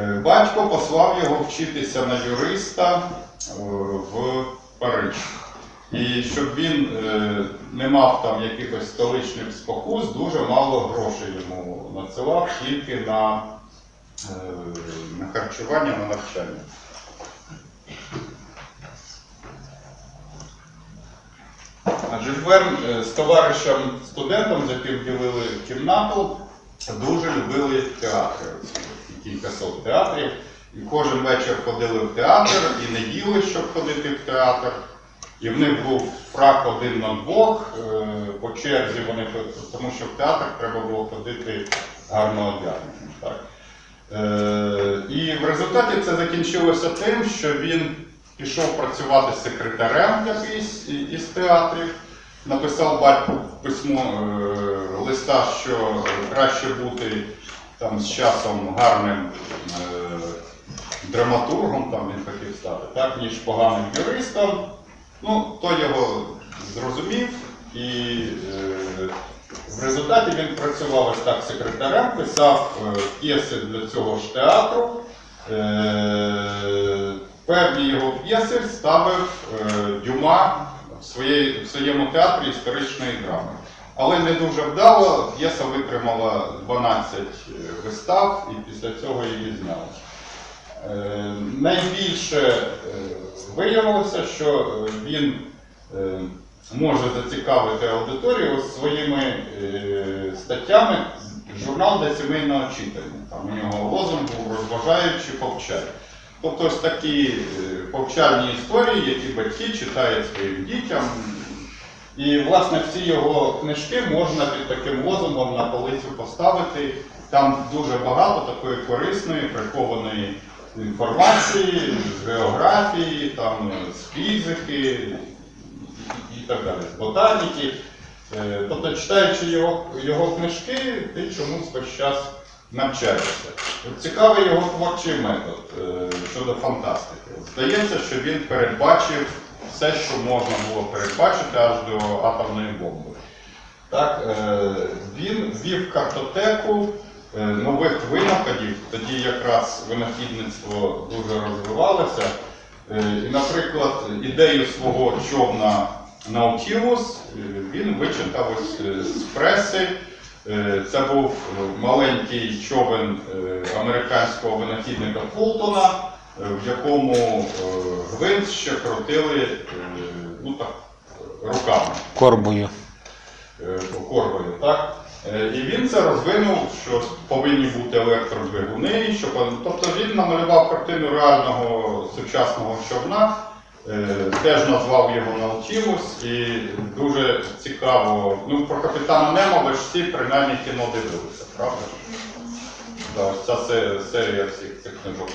Е, Батько послав його вчитися на юриста е, в Париж. І щоб він е, не мав там якихось столичних спокус, дуже мало грошей йому надсилав тільки на, на харчування, на навчання. А Жюль Верн е, з товаришем студентом, з яким ділили кімнату, дуже любили театри. Кілька сот театрів. І кожен вечір ходили в театр і не їли, щоб ходити в театр. І в них був фрак один на двох, е, по черзі вони тому що в театр треба було ходити гарно. Так? Е, І в результаті це закінчилося тим, що він пішов працювати секретарем якийсь із театрів, написав батьку письмо е, листа, що краще бути там з часом гарним е, драматургом, там він хотів стати, так, ніж поганим юристом. Ну, той його зрозумів і е, в результаті він працював ось так секретарем, писав е, п'єси для цього ж театру. Е, певні його п'єси ставив е, Дюма в, своєї, в своєму театрі історичної драми. Але не дуже вдало, п'єса витримала 12 вистав і після цього її зняли. Е, Найбільше е, виявилося, що е, він е, може зацікавити аудиторію своїми е, статтями журнал для сімейного читання. Там у нього лозунг був розважаючи повчай. Тобто ось такі е, повчальні історії, які батьки читають своїм дітям. І, власне, всі його книжки можна під таким лозунгом на полицю поставити. Там дуже багато такої корисної, прихованої інформації, з географії, там, з фізики і, так далі, з ботаніки. Е, Тобто, читаючи його, його книжки, ти чомусь весь час навчаєшся. Цікавий його творчий метод е, щодо фантастики. Здається, що він передбачив все, що можна було передбачити аж до атомної бомби. Так, е, він ввів картотеку е, нових винаходів, тоді якраз винахідництво дуже розвивалося. Е, І, наприклад, ідею свого човна Наутілус він вичитав з преси. Це був маленький човен американського винахідника Фултона, в якому е, гвинт ще крутили е, ну, так, руками Корбою. е, корбою. Так? Е, І він це розвинув, що повинні бути електродвигуни, що тобто він намалював картину реального сучасного човна, е, теж назвав його Наутілус і дуже цікаво. Ну, про капітана Немо ви ж всі принаймні кіно дивилися, правда? Да, ось ця се- серія всіх цих книжок.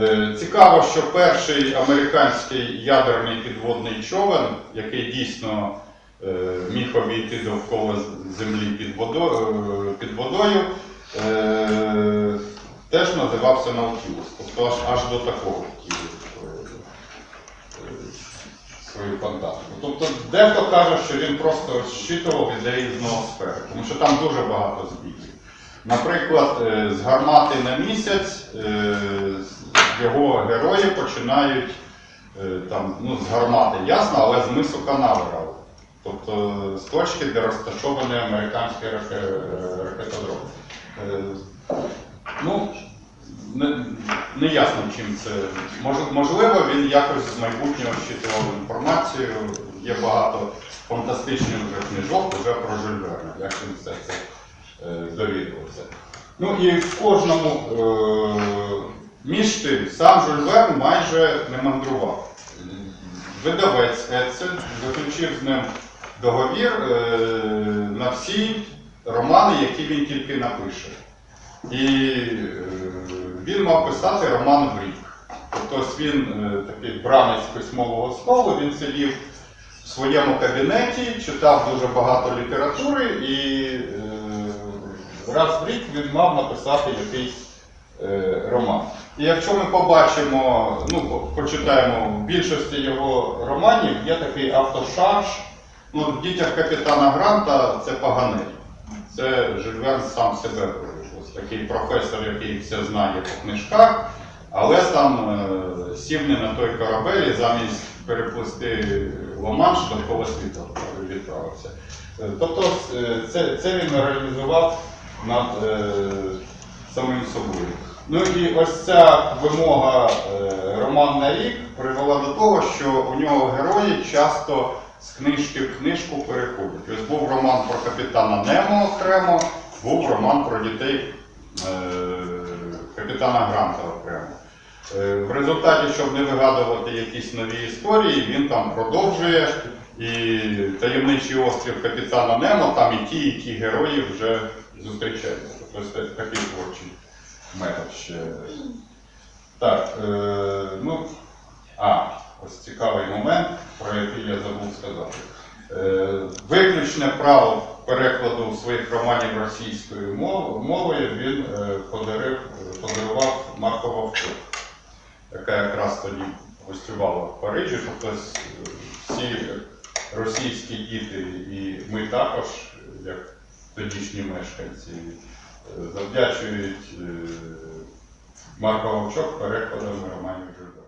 Е, Цікаво, що перший американський ядерний підводний човен, який дійсно е, міг обійти довкола землі під водою, під водою е, теж називався Наутілус. Тобто аж, аж до такого е, е, свою фантастику. Тобто дехто каже, що він просто щитував ідеї з ноосфери, тому що там дуже багато збігів. Наприклад, е, з гармати на місяць е, його герої починають е, там, ну, з гармати, ясно, але з мису Канаверал. Тобто з точки, де розташований американський раке- ракетодром. Ну, не, не ясно, чим це. Мож- можливо, він якось з майбутнього щитував інформацію. Є багато фантастичних вже книжок вже про Жюль Верна, як він все це довідувався. Ну і в кожному е, між тим сам Жюль Верн майже не мандрував. Видавець Ецель заключив з ним договір е, на всі романи, які він тільки напише. І е, він мав писати роман в рік. Тобто він е, такий бранець письмового столу, він сидів в своєму кабінеті, читав дуже багато літератури і е, раз в рік він мав написати якийсь е, роман. І якщо ми побачимо, ну, по- почитаємо в більшості його романів, є такий автошарж. Ну, в дітях капітана Гранта це поганель. Це Жюль Верн сам себе пройшов. такий професор, який все знає по книжках, але там е, сів не на той корабель і замість переплисти Ла-Манш довкола світу відправився. Е, Тобто е, це, це він реалізував над е, самим собою. Ну і ось ця вимога е, роман на рік привела до того, що у нього герої часто з книжки в книжку переходять. Ось був роман про капітана Немо окремо, був роман про дітей е, капітана Гранта окремо. Е, В результаті, щоб не вигадувати якісь нові історії, він там продовжує. І таємничий острів капітана Немо, там і ті, і ті герої вже зустрічаються. Тобто такий творчий метод ще. Так, е, ну, а, ось цікавий момент, про який я забув сказати. Е, виключне право перекладу своїх романів російською мовою він е, подарив, подарував Марко Вовчук, яка якраз тоді гостювала в Парижі. Тобто всі російські діти і ми також, як тодішні мешканці, е, завдячують е, Марко Вовчок перекладами романів Жида.